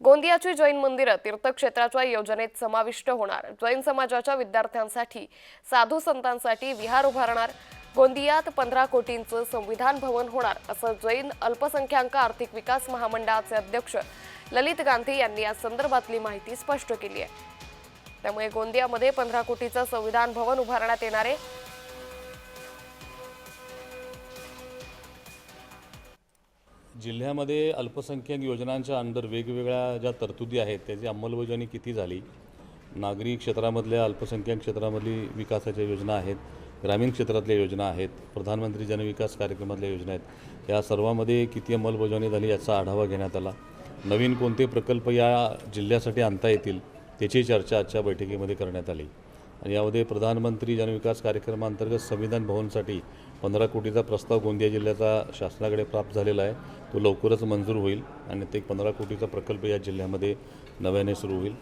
गोंदियाची जैन मंदिरं तीर्थक्षेत्राच्या योजनेत समाविष्ट होणार. जैन समाजाच्या विद्यार्थ्यांसाठी साधू संतांसाठी विहार उभारणार. गोंदियात पंधरा कोटींचं संविधान भवन होणार असं जैन अल्पसंख्याक आर्थिक विकास महामंडळाचे अध्यक्ष ललित गांधी यांनी या संदर्भातली माहिती स्पष्ट केली आहे. त्यामुळे गोंदियामध्ये पंधरा कोटीचं संविधान भवन उभारण्यात येणार आहे. जिल्ह्यामध्ये अल्पसंख्याक योजनांच्या अंडर वेगवेगळ्या ज्या तरतुदी आहेत त्याची अंमलबजावणी किती झाली? नागरी क्षेत्रामधल्या अल्पसंख्याक क्षेत्रामधली विकासाच्या योजना आहेत ग्रामीण क्षेत्रातल्या योजना आहेत प्रधानमंत्री जनविकास कार्यक्रमातल्या योजना आहेत या सर्वामध्ये किती अंमलबजावणी झाली याचा आढावा घेण्यात आला. नवीन कोणते प्रकल्प या जिल्ह्यासाठी आणता येतील त्याची चर्चा आजच्या बैठकीमध्ये करण्यात आली. आणि यामध्ये प्रधानमंत्री जनविकास कार्यक्रमांतर्गत संविधान भवनसाठी पंधरा कोटीचा प्रस्ताव गोंदिया जिल्ह्याचा शासनाकडे प्राप्त झालेला आहे. तो लवकरच मंजूर होईल आणि ते पंधरा कोटीचा प्रकल्प या जिल्ह्यामध्ये नव्याने सुरू होईल.